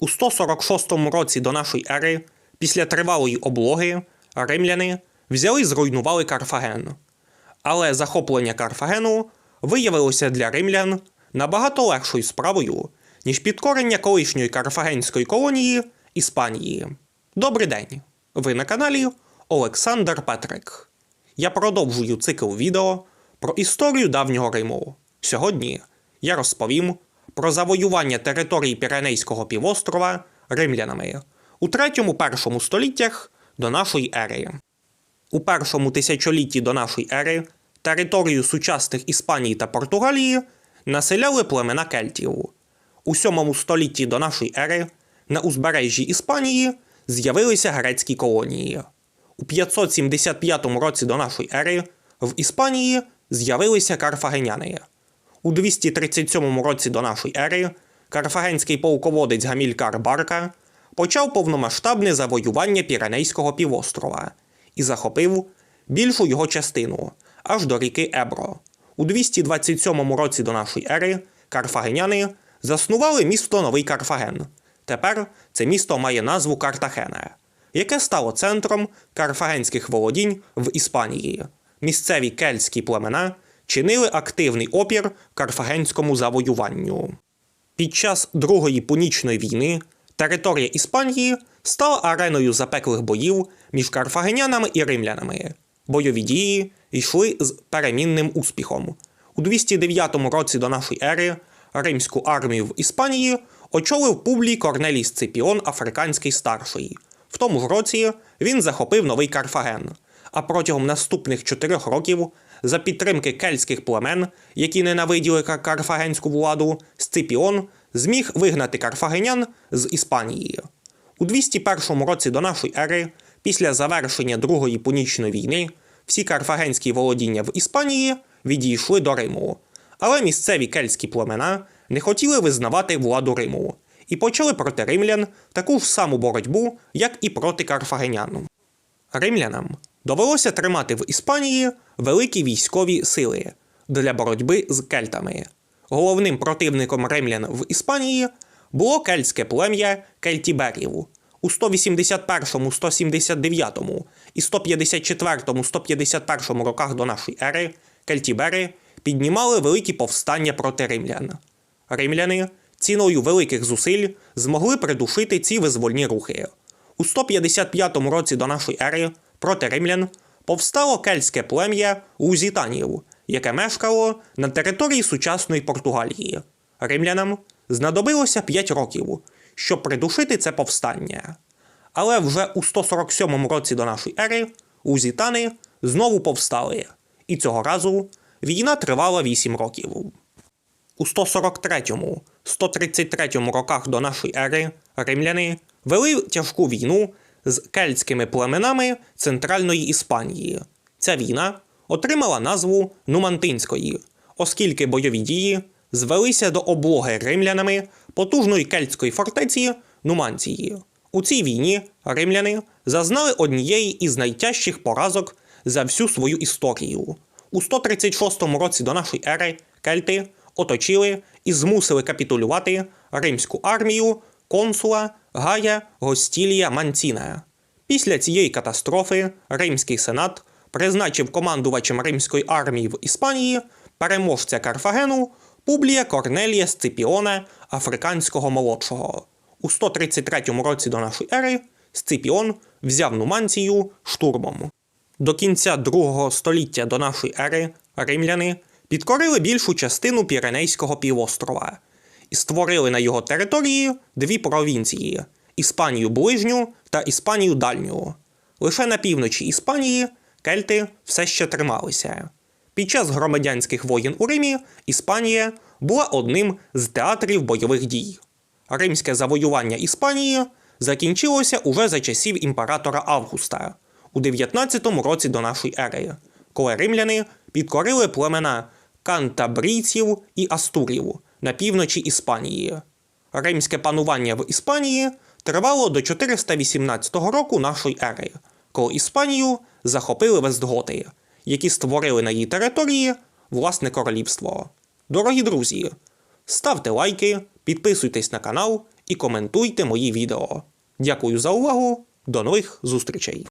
У 146 році до нашої ери, після тривалої облоги, римляни взяли і зруйнували Карфаген. Але захоплення Карфагену виявилося для римлян набагато легшою справою, ніж підкорення колишньої карфагенської колонії Іспанії. Добрий день! Ви на каналі Олександр Петрик. Я продовжую цикл відео про історію давнього Риму. Сьогодні я розповім про завоювання території Піренейського півострова римлянами у 3-1 століттях до нашої ери. У першому тисячолітті до нашої ери територію сучасних Іспанії та Португалії населяли племена кельтів. У 7 столітті до нашої ери на узбережжі Іспанії з'явилися грецькі колонії. У 575 році до нашої ери в Іспанії з'явилися карфагеняни. У 237 році до нашої ери карфагенський полководець Гамількар Барка почав повномасштабне завоювання Піренейського півострова і захопив більшу його частину аж до ріки Ебро. У 227 році до нашої ери карфагеняни заснували місто Новий Карфаген. Тепер це місто має назву Картахена, яке стало центром карфагенських володінь в Іспанії. Місцеві кельтські племена чинили активний опір карфагенському завоюванню. Під час Другої Пунічної війни територія Іспанії стала ареною запеклих боїв між карфагенянами і римлянами. Бойові дії йшли з перемінним успіхом. У 209 році до нашої ери римську армію в Іспанії очолив Публій Корнелій Сципіон Африканський старший. В тому ж році він захопив новий Карфаген. А протягом наступних чотирьох років, за підтримки кельтських племен, які ненавиділи карфагенську владу, Сципіон зміг вигнати карфагенян з Іспанії. У 201 році до нашої ери, після завершення Другої Пунічної війни, всі карфагенські володіння в Іспанії відійшли до Риму. Але місцеві кельтські племена не хотіли визнавати владу Риму і почали проти римлян таку ж саму боротьбу, як і проти карфагенян. Римлянам довелося тримати в Іспанії великі військові сили для боротьби з кельтами. Головним противником римлян в Іспанії було кельтське плем'я кельтіберів. У 181, 179 і 154, 151 роках до нашої ери кельтібери піднімали великі повстання проти римлян. Римляни ціною великих зусиль змогли придушити ці визвольні рухи. У 155 році до нашої ери проти римлян повстало кельтське плем'я лузітанів, яке мешкало на території сучасної Португалії. Римлянам знадобилося 5 років, щоб придушити це повстання. Але вже у 147 році до нашої ери лузітани знову повстали, і цього разу війна тривала 8 років. У 143-133 роках до нашої ери римляни вели тяжку війну з кельтськими племенами Центральної Іспанії. Ця війна отримала назву Нумантинської, оскільки бойові дії звелися до облоги римлянами потужної кельтської фортеці Нуманції. У цій війні римляни зазнали однієї із найтяжчих поразок за всю свою історію. У 136 році до нашої ери кельти оточили і змусили капітулювати римську армію консула Гая Гостілія Манціна. Після цієї катастрофи Римський сенат призначив командувачем римської армії в Іспанії переможця Карфагену Публія Корнелія Сципіона Африканського молодшого. У 133 році до нашої ери Сципіон взяв Нуманцію штурмом. До кінця другого століття до нашої ери римляни підкорили більшу частину Піренейського півострова і створили на його території дві провінції Іспанію ближню та Іспанію дальню. Лише на півночі Іспанії кельти все ще трималися. Під час громадянських воєн у Римі Іспанія була одним з театрів бойових дій. Римське завоювання Іспанії закінчилося уже за часів імператора Августа у 19 році до нашої ери, коли римляни підкорили племена кантабрійців і астурів на півночі Іспанії. Римське панування в Іспанії тривало до 418 року нашої ери, коли Іспанію захопили вестготи, які створили на її території власне королівство. Дорогі друзі, ставте лайки, підписуйтесь на канал і коментуйте мої відео. Дякую за увагу. До нових зустрічей!